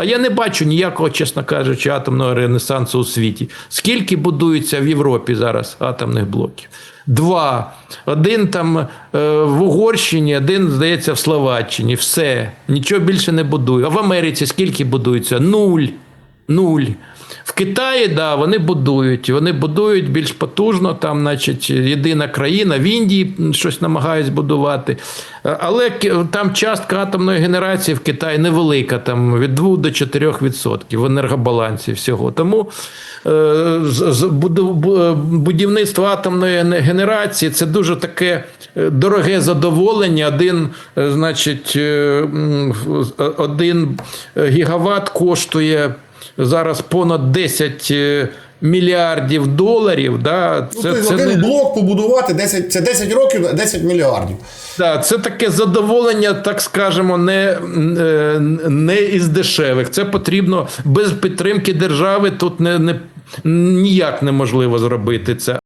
А я не бачу ніякого, чесно кажучи, атомного ренесансу у світі. Скільки будується в Європі зараз атомних блоків? Два. Один там е, в Угорщині, один, здається, в Словаччині. Все. Нічого більше не будує. А в Америці скільки будується? Нуль. Нуль. Китаї, да, вони будують. Вони будують більш потужно, там, значить, єдина країна, в Індії щось намагаються будувати. Е, Але там частка атомної генерації в Китаї невелика, там від 2 до 4 відсотків в енергобалансі всього. Тому е, е, будівництво атомної генерації це дуже таке е, дороге задоволення. Один, значить, один гігават коштує зараз понад 10 е, мільярдів доларів. Да? Ну, Це, ну, це, один не, блок побудувати 10, це 10 років, 10 мільярдів. да, це таке задоволення, так скажемо, не, е, не із дешевих. Це потрібно без підтримки держави тут не, не, ніяк неможливо зробити це.